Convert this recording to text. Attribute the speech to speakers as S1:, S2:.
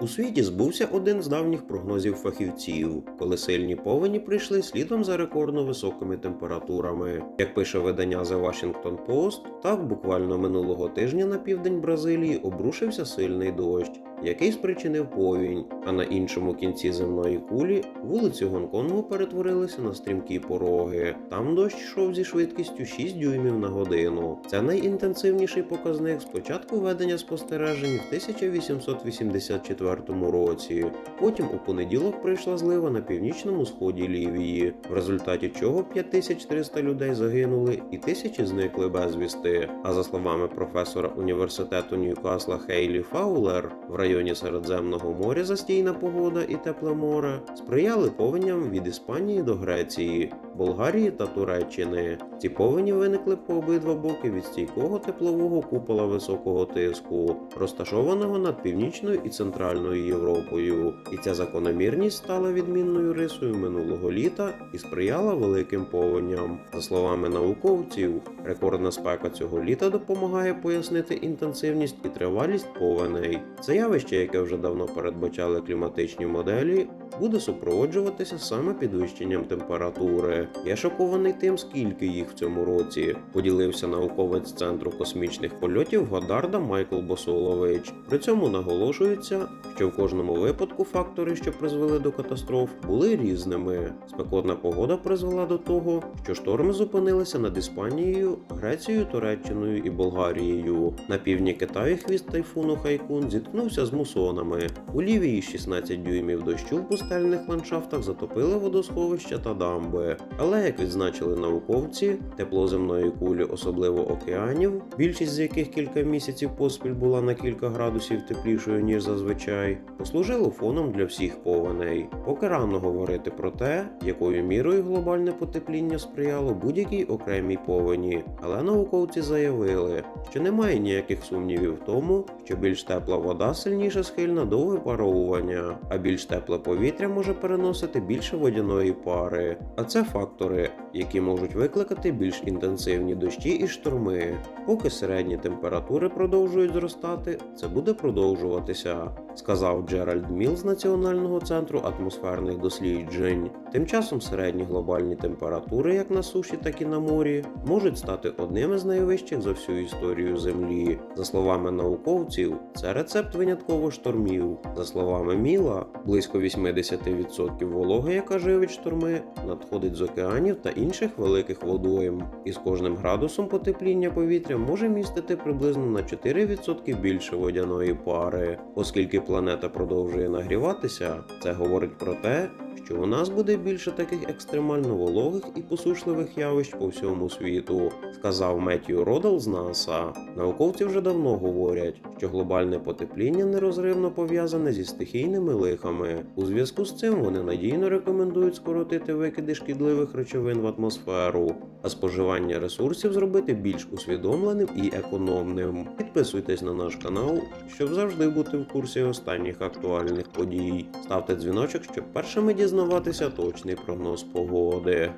S1: У світі збувся один з давніх прогнозів фахівців, коли сильні повені прийшли слідом за рекордно високими температурами. Як пише видання The Washington Post, так буквально минулого тижня на південь Бразилії обрушився сильний дощ, який спричинив повінь. А на іншому кінці земної кулі вулиці Гонконгу перетворилися на стрімкі пороги. Там дощ йшов зі швидкістю 6 дюймів на годину. Це найінтенсивніший показник з початку ведення спостережень в 1884 році. Потім у понеділок прийшла злива на північному сході Лівії, в результаті чого 5300 людей загинули і тисячі зникли безвісти. А за словами професора університету Ньюкасла Хейлі Фаулер, в районі Середземного моря застійна погода і тепле море сприяли повеням від Іспанії до Греції, Болгарії та Туреччини. Ці повені виникли по обидва боки від стійкого теплового купола високого тиску, розташованого над північною і центральною Європою. І ця закономірність стала відмінною рисою минулого літа і сприяла великим повеням. За словами науковців, рекордна спека цього літа допомагає пояснити інтенсивність і тривалість повеней. Це явище, яке вже давно передбачали кліматичні моделі, буде супроводжуватися саме підвищенням температури. Я шокований тим, скільки їх в цьому році. Поділився науковець центру космічних польотів Годарда Майкл Босолович. При цьому наголошується, що в кожному випадку фактори, що призвели до катастроф, були різними. Спекотна погода призвела до того, що шторми зупинилися над Іспанією, Грецією, Туреччиною і Болгарією. На півдні Китаю хвіст тайфуну Хайкун зіткнувся з мусонами. У Лівії 16 дюймів дощу в пустельних ландшафтах затопили водосховища та дамби. Але як відзначили науковці, тепло земної кулі, особливо океанів, більшість з яких кілька місяців поспіль була на кілька градусів теплішою ніж зазвичай, послужило фоном для всіх повеней. Поки рано говорити про те, якою мірою глобальне потепління сприяло будь-якій окремій повені, але науковці заявили, що немає ніяких сумнівів в тому, що більш тепла вода сильніше схильна до випаровування, а більш тепле повітря може переносити більше водяної пари. А це фактори, які можуть викликати більш інтенсивні дощі і шторми. Поки середні температури продовжують зростати, це буде продовжуватися, сказав Джеральд Міл з Національного центру атмосферних досліджень. Тим часом середні глобальні температури, як на суші, так і на морі, можуть стати одними з найвищих за всю історію Землі. За словами науковців, це рецепт винятково штормів. За словами Міла, близько 80% вологи, яка живить шторми, надходить з океанів та інших великих водойм. І з кожним градусом потепління повітря може містити приблизно на 4% більше водяної пари. Оскільки планета продовжує нагріватися, це говорить про те, що у нас буде більше таких екстремально вологих і посушливих явищ по всьому світу, сказав Меттью Родал з НАСА. Науковці вже давно говорять, що глобальне потепління нерозривно пов'язане зі стихійними лихами. У зв'язку з цим вони надійно рекомендують скоротити викиди шкідливих речовин в атмосферу, а споживання ресурсів зробити більш усвідомленим і економним. Підписуйтесь на наш канал, щоб завжди бути в курсі останніх актуальних подій. Ставте дзвіночок, щоб першими дізнаватися точний прогноз погоди.